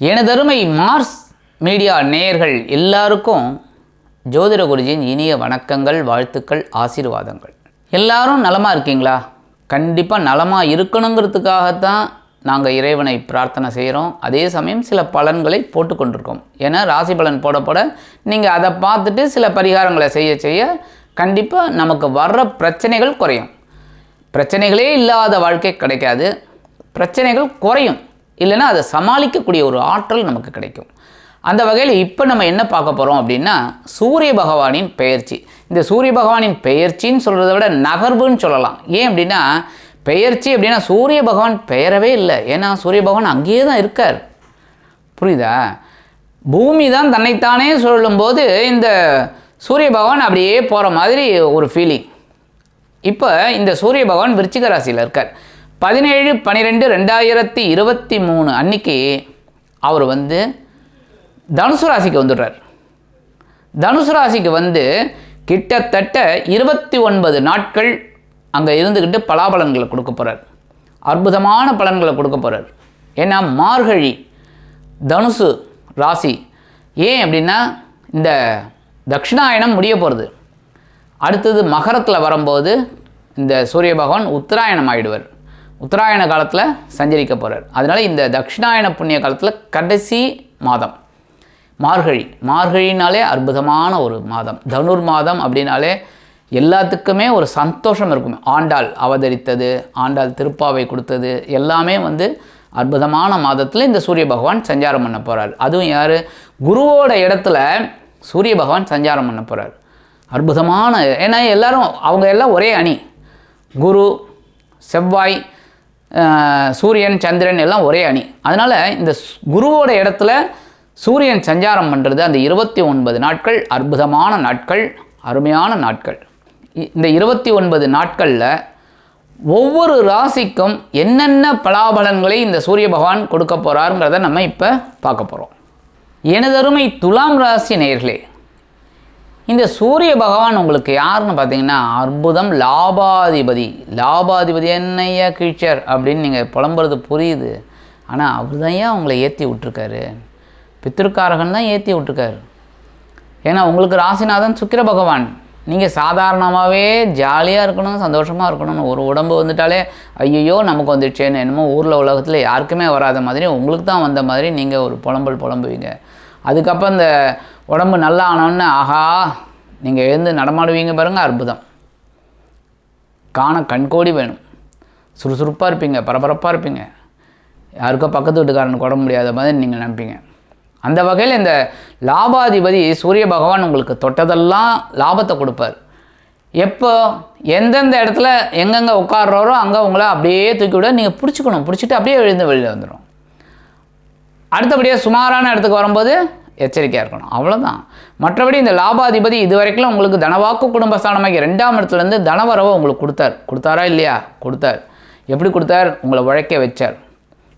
எனதருமை Mars media நேயர்கள் எல்லாருக்கும் ஜோதிட குருஜியின் இனிய வணக்கங்கள் வாழ்த்துக்கள் ஆசீர்வாதங்கள். எல்லாரும் நலமாக இருக்கீங்களா? கண்டிப்பாக நலமாக இருக்கணுங்கிறதுக்காகத்தான் நாங்கள் இறைவனை பிரார்த்தனை செய்கிறோம் அதே சமயம் சில பலன்களை போட்டுக்கொண்டிருக்கோம் ஏன்னா ராசி பலன் போட போட நீங்கள் அதை பார்த்துட்டு சில பரிகாரங்களை செய்ய செய்ய கண்டிப்பாக நமக்கு வர்ற பிரச்சனைகள் குறையும். பிரச்சனைகளே இல்லாத வாழ்க்கை கிடைக்காது. பிரச்சனைகள் குறையும். இல்லைன்னா அதை சமாளிக்கக்கூடிய ஒரு ஆற்றல் நமக்கு கிடைக்கும். அந்த வகையில் இப்போ நம்ம என்ன பார்க்க போகிறோம் அப்படின்னா சூரிய பகவானின் பெயர்ச்சி. இந்த சூரிய பகவானின் பெயர்ச்சின்னு சொல்கிறத விட நகர்வுன்னு சொல்லலாம். ஏன் அப்படின்னா பெயர்ச்சி அப்படின்னா சூரிய பகவான் பெயரவே இல்லை. ஏன்னா சூரிய பகவான் அங்கேயே தான் இருக்கார். புரியுதா? பூமி தான் தன்னைத்தானே சொல்லும்போது இந்த சூரிய பகவான் அப்படியே போகிற மாதிரி ஒரு ஃபீலிங் இப்போ இந்த சூரிய பகவான் விருச்சிக ராசியில் இருக்கார். பதினேழு பன்னிரெண்டு ரெண்டாயிரத்தி இருபத்தி மூணு அன்னைக்கு அவர் வந்து தனுசு ராசிக்கு வந்துடுறார். தனுசு ராசிக்கு வந்து கிட்டத்தட்ட இருபத்தி ஒன்பது நாட்கள் அங்கே இருந்துக்கிட்டு பலாபலன்களை கொடுக்க போகிறார் அற்புதமான பலன்களை கொடுக்க போகிறார் ஏன்னா மார்கழி தனுசு ராசி ஏன் அப்படின்னா இந்த தட்சிணாயனம் முடிய போகிறது அடுத்தது மகரத்தில் வரும்போது இந்த சூரிய பகவான் உத்தராயணம் ஆயிடுவார். உத்தராயண காலத்தில் சஞ்சரிக்க போகிறார் அதனால் இந்த தட்சிணாயன புண்ணிய காலத்தில் கடைசி மாதம். மார்கழி. மார்கழினாலே அற்புதமான ஒரு மாதம். தனுர் மாதம் அப்படின்னாலே எல்லாத்துக்குமே ஒரு சந்தோஷம் இருக்கும். ஆண்டாள் அவதரித்தது ஆண்டாள் திருப்பாவை கொடுத்தது எல்லாமே வந்து அற்புதமான மாதத்தில் இந்த சூரிய பகவான் சஞ்சாரம் பண்ண போகிறார் அதுவும் யார்? குருவோட இடத்துல சூரிய பகவான் சஞ்சாரம் பண்ண போகிறார் அற்புதமான ஏன்னா எல்லாரும் அவங்க எல்லாம் ஒரே அணி. குரு செவ்வாய் சூரியன் சந்திரன் எல்லாம் ஒரே அணி. அதனால் இந்த ஸ்- குருவோட இடத்துல சூரியன் சஞ்சாரம் பண்ணுறது அந்த இருபத்தி ஒன்பது நாட்கள் அற்புதமான நாட்கள் அருமையான நாட்கள். இந்த இருபத்தி ஒன்பது நாட்களில் ஒவ்வொரு ராசிக்கும் என்னென்ன பலாபலன்களை இந்த சூரிய பகவான் கொடுக்க போகிறாருங்கிறத நம்ம இப்போ பார்க்க போகிறோம் எனதருமை துலாம் ராசி நேர்களே இந்த சூரிய பகவான் உங்களுக்கு யாருன்னு பார்த்தீங்கன்னா அற்புதம் லாபாதிபதி. லாபாதிபதி என்னையா கீழ்ச்சர் அப்படின்னு நீங்கள் புலம்புறது புரியுது. ஆனால் அவர் தான் ஏன் உங்களை ஏற்றி விட்டுருக்காரு? பித்திருக்காரகன் தான் ஏற்றி விட்டுருக்காரு. ஏன்னா உங்களுக்கு ராசிநாதன் சுக்கிர பகவான். நீங்கள் சாதாரணமாகவே ஜாலியாக இருக்கணும் சந்தோஷமாக இருக்கணும்னு ஒரு உடம்பு வந்துட்டாலே ஐயையோ நமக்கு வந்துடுச்சேன்னு என்னமோ ஊரில் உலகத்தில் யாருக்குமே வராத மாதிரி உங்களுக்கு தான் வந்த மாதிரி நீங்கள் ஒரு புலம்பல் புலம்புவீங்க. அதுக்கப்புறம் இந்த உடம்பு நல்லா ஆனோன்னு ஆஹா நீங்கள் எழுந்து நடமாடுவீங்க பாருங்கள் அற்புதம். காண கண்கோடி வேணும். சுறுசுறுப்பாக இருப்பீங்க பரபரப்பாக இருப்பீங்க. யாருக்கோ பக்கத்து வீட்டுக்காரனுக்கு உடம்பு முடியாத மாதிரி நீங்கள் நினைப்பீங்க. அந்த வகையில் இந்த லாபாதிபதி சூரிய பகவான் உங்களுக்கு தொட்டதெல்லாம் லாபத்தை கொடுப்பார். எப்போ எந்தெந்த இடத்துல எங்கெங்கே உட்கார்றாரோ அங்கே உங்களை அப்படியே தூக்கி விட நீங்கள் பிடிச்சிக்கணும். பிடிச்சிட்டு அப்படியே எழுந்து வெளியில் வந்துடும் அடுத்தபடியாக சுமாரான இடத்துக்கு வரும்போது எச்சரிக்கையாக இருக்கணும். அவ்வளோதான் மற்றபடி இந்த லாபாதிபதி இது வரைக்கும் உங்களுக்கு தனவாக்கு குடும்பஸ்தானமாகி ரெண்டாம் இடத்துலேருந்து தனவரவை உங்களுக்கு கொடுத்தார். கொடுத்தாரா இல்லையா? கொடுத்தார். எப்படி கொடுத்தார்? உங்களை உழைக்க வச்சார்.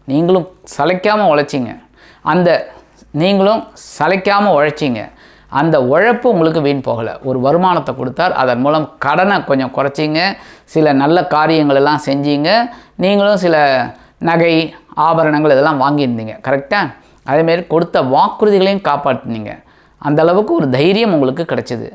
நீங்களும் சளைக்காமல் உழைச்சிங்க. அந்த நீங்களும் சளைக்காமல் உழைச்சிங்க. அந்த உழைப்பு உங்களுக்கு வீண் போகலை. ஒரு வருமானத்தை கொடுத்தார். அதன் மூலம் கடனை கொஞ்சம் குறைச்சிங்க. சில நல்ல காரியங்கள் எல்லாம் செஞ்சீங்க. நீங்களும் சில நகை ஆபரணங்கள் இதெல்லாம் வாங்கியிருந்தீங்க. கரெக்டாக அதேமாரி கொடுத்த வாக்குறுதிகளையும் காப்பாற்றினீங்க அந்த அளவுக்கு ஒரு தைரியம் உங்களுக்கு கிடைச்சிது.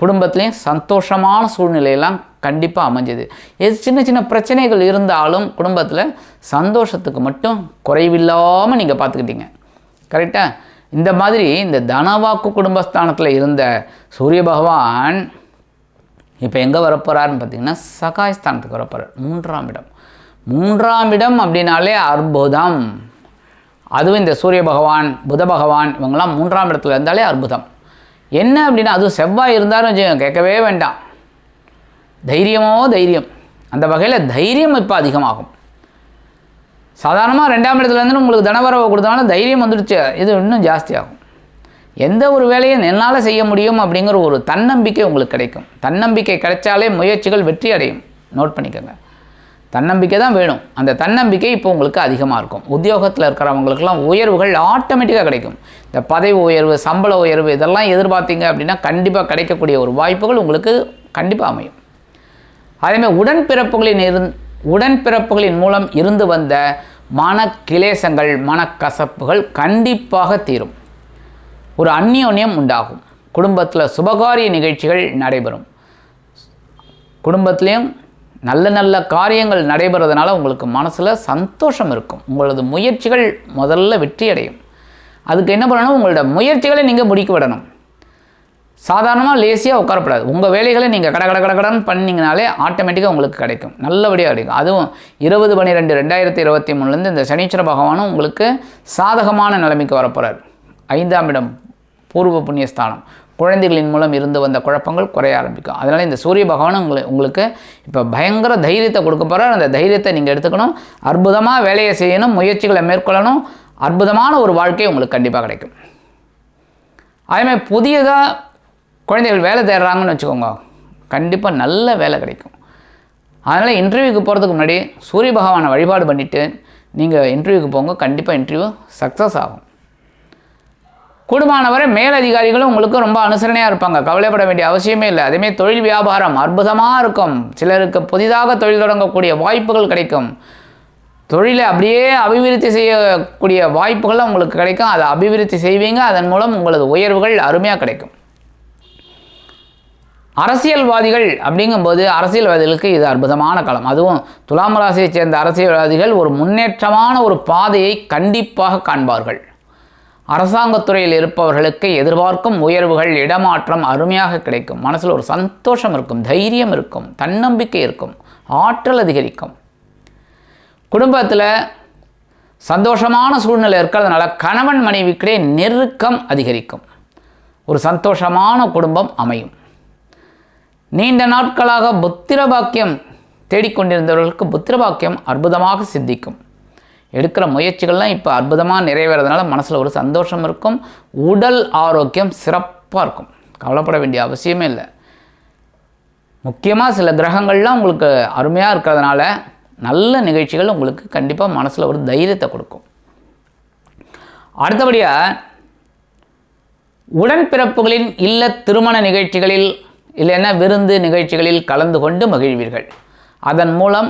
குடும்பத்துலேயும் சந்தோஷமான சூழ்நிலையெல்லாம் கண்டிப்பாக அமைஞ்சது. எது சின்ன சின்ன பிரச்சனைகள் இருந்தாலும் குடும்பத்தில் சந்தோஷத்துக்கு மட்டும் குறைவில்லாமல் நீங்கள் பார்த்துக்கிட்டீங்க கரெக்டாக இந்த மாதிரி இந்த தனவாக்கு குடும்பஸ்தானத்தில் இருந்த சூரிய பகவான் இப்போ எங்கே வரப்போகிறாருன்னு பார்த்தீங்கன்னா சகாயஸ்தானத்துக்கு வரப்போகிறார் மூன்றாம் இடம். மூன்றாம் இடம் அப்படின்னாலே அற்புதம். அதுவும் இந்த சூரிய பகவான் புத பகவான் இவங்கெல்லாம் மூன்றாம் இடத்துல இருந்தாலே அற்புதம். என்ன அப்படின்னா அதுவும் செவ்வாய் இருந்தாலும் வச்சுக்கோங்க, கேட்கவே வேண்டாம். தைரியமோ தைரியம். அந்த வகையில் தைரியம் இப்போ அதிகமாகும். சாதாரணமாக ரெண்டாம் இடத்துல இருந்து உங்களுக்கு தனவரவை கொடுத்தாலும் தைரியம் வந்துடுச்சு. இது இன்னும் ஜாஸ்தியாகும். எந்த ஒரு வேலையும் என்னால் செய்ய முடியும் அப்படிங்கிற ஒரு தன்னம்பிக்கை உங்களுக்கு கிடைக்கும். தன்னம்பிக்கை கிடைச்சாலே முயற்சிகள் வெற்றி அடையும். நோட் பண்ணிக்கோங்க. தன்னம்பிக்கை தான் வேணும். அந்த தன்னம்பிக்கை இப்போ உங்களுக்கு அதிகமாக இருக்கும். உத்தியோகத்தில் இருக்கிறவங்களுக்கெல்லாம் உயர்வுகள் ஆட்டோமேட்டிக்காக கிடைக்கும். இந்த பதவி உயர்வு சம்பள உயர்வு இதெல்லாம் எதிர்பார்த்தீங்க அப்படின்னா கண்டிப்பாக கிடைக்கக்கூடிய ஒரு வாய்ப்புகள் உங்களுக்கு கண்டிப்பாக அமையும். அதேமாதிரி உடன்பிறப்புகளின் இருந் உடன்பிறப்புகளின் மூலம் இருந்து வந்த மன கிளேசங்கள் மனக்கசப்புகள் கண்டிப்பாக தீரும். ஒரு அந்யோன்யம் உண்டாகும். குடும்பத்தில் சுபகாரிய நிகழ்ச்சிகள் நடைபெறும். குடும்பத்திலையும் நல்ல நல்ல காரியங்கள் நடைபெறதுனால உங்களுக்கு மனசில் சந்தோஷம் இருக்கும். உங்களது முயற்சிகள் முதல்ல வெற்றி அடையும் அதுக்கு என்ன பண்ணணும்? உங்களோட முயற்சிகளை நீங்கள் முடிக்க விடணும். சாதாரணமாக லேசியாக உட்காரப்படாது உங்கள் வேலைகளை நீங்கள் கட கட கட கடன்னு பண்ணிங்கனாலே ஆட்டோமேட்டிக்காக உங்களுக்கு கிடைக்கும். நல்லபடியாக கிடைக்கும். அதுவும் இருபது பன்னிரெண்டு ரெண்டாயிரத்தி இருபத்தி மூணுலேருந்து இந்த சனீஸ்வர பகவானும் உங்களுக்கு சாதகமான நிலைமைக்கு வரப்போகிறார் ஐந்தாம் இடம் பூர்வ புண்ணியஸ்தானம். குழந்தைகளின் மூலம் இருந்து வந்த குழப்பங்கள் குறைய ஆரம்பிக்கும். அதனால் இந்த சூரிய பகவான் உங்களை உங்களுக்கு இப்போ பயங்கர தைரியத்தை கொடுக்க போகிறார் அந்த தைரியத்தை நீங்கள் எடுத்துக்கணும். அற்புதமாக வேலையை செய்யணும் முயற்சிகளை மேற்கொள்ளணும். அற்புதமான ஒரு வாழ்க்கை உங்களுக்கு கண்டிப்பாக கிடைக்கும். அதேமாதிரி புதியதாக குழந்தைகள் வேலை தேடுறாங்கன்னு வச்சுக்கோங்க. கண்டிப்பாக நல்ல வேலை கிடைக்கும். அதனால் இன்டர்வியூக்கு போகிறதுக்கு முன்னாடி சூரிய பகவானை வழிபாடு பண்ணிவிட்டு நீங்கள் இன்டர்வியூக்கு போங்க. கண்டிப்பாக இன்டர்வியூ சக்ஸஸ் ஆகும். கூடுமானவரை மேலதிகாரிகளும் உங்களுக்கு ரொம்ப அனுசரணையாக இருப்பாங்க. கவலைப்பட வேண்டிய அவசியமே இல்லை. அதேமாதிரி தொழில் வியாபாரம் அற்புதமாக இருக்கும். சிலருக்கு புதிதாக தொழில் தொடங்கக்கூடிய வாய்ப்புகள் கிடைக்கும். தொழிலை அப்படியே அபிவிருத்தி செய்யக்கூடிய வாய்ப்புகள் உங்களுக்கு கிடைக்கும். அதை அபிவிருத்தி செய்வீங்க. அதன் மூலம் உங்களது உயர்வுகள் அருமையாக கிடைக்கும். அரசியல்வாதிகள் அப்படிங்கும்போது அரசியல்வாதிகளுக்கு இது அற்புதமான காலம் அதுவும் துலாம் ராசியைச் சேர்ந்த அரசியல்வாதிகள் ஒரு முன்னேற்றமான ஒரு பாதையை கண்டிப்பாக காண்பார்கள். அரசாங்கத்துறையில் இருப்பவர்களுக்கு எதிர்பார்க்கும் உயர்வுகள் இடமாற்றம் அருமையாக கிடைக்கும். மனசில் ஒரு சந்தோஷம் இருக்கும் தைரியம் இருக்கும் தன்னம்பிக்கை இருக்கும் ஆற்றல் அதிகரிக்கும். குடும்பத்தில் சந்தோஷமான சூழ்நிலை இருக்கிறதுனால கணவன் மனைவிக்கிடையே நெருக்கம் அதிகரிக்கும். ஒரு சந்தோஷமான குடும்பம் அமையும். நீண்ட நாட்களாக புத்திரபாக்கியம் தேடிக்கொண்டிருந்தவர்களுக்கு புத்திரபாக்கியம் அற்புதமாக சித்திக்கும். எடுக்கிற முயற்சிகள்லாம் இப்போ அற்புதமாக நிறைவேறதுனால மனசில் ஒரு சந்தோஷம் இருக்கும். உடல் ஆரோக்கியம் சிறப்பாக இருக்கும். கவலைப்பட வேண்டிய அவசியமே இல்லை. முக்கியமாக சில கிரகங்கள்லாம் உங்களுக்கு அருமையாக இருக்கிறதுனால நல்ல நிகழ்ச்சிகள் உங்களுக்கு கண்டிப்பாக மனசில் ஒரு தைரியத்தை கொடுக்கும். அடுத்தபடியாக உடன்பிறப்புகளின் இல்ல திருமண நிகழ்ச்சிகளில் இல்லைன்னா விருந்து நிகழ்ச்சிகளில் கலந்து கொண்டு மகிழ்வீர்கள். அதன் மூலம்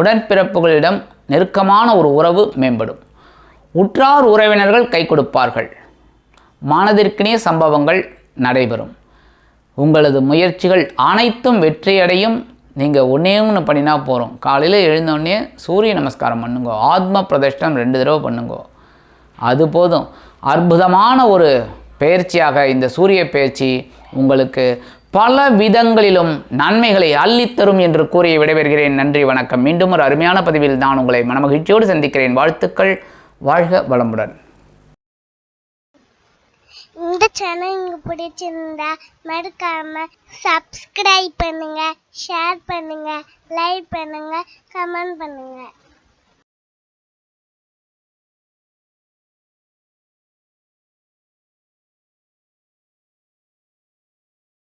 உடன்பிறப்புகளிடம் நெருக்கமான ஒரு உறவு மேம்படும். உற்றார் உறவினர்கள் கை கொடுப்பார்கள். மனதிற்கினே சம்பவங்கள் நடைபெறும். உங்களது முயற்சிகள் அனைத்தும் வெற்றியடையும். நீங்கள் ஒன்றே ஒன்று பண்ணினா போகிறோம் காலையில் எழுந்தோடனே சூரிய நமஸ்காரம் பண்ணுங்க. ஆத்ம பிரதிஷ்டம் ரெண்டு தடவை பண்ணுங்க. அது போதும். அற்புதமான ஒரு பயிற்சியாக இந்த சூரிய பயிற்சி உங்களுக்கு பல விதங்களிலும் நன்மைகளை அள்ளித்தரும் என்று கூறி விடைபெறுகிறேன். நன்றி வணக்கம். மீண்டும் ஒரு அருமையான பதிவில் நான் உங்களை மனமகிழ்ச்சியோடு சந்திக்கிறேன். வாழ்த்துக்கள். வாழ்க வளமுடன். இந்த சேனல் உங்களுக்கு பிடிச்சிருந்தா மறக்காம சப்ஸ்கிரைப் பண்ணுங்க ஷேர் பண்ணுங்க லைக் பண்ணுங்க கமெண்ட் பண்ணுங்க.